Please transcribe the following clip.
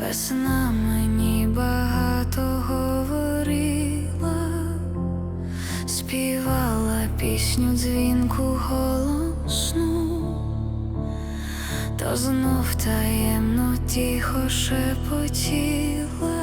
Весна мені багато говорила, співала пісню дзвінку голосну, то знов таємно тихо шепотіла.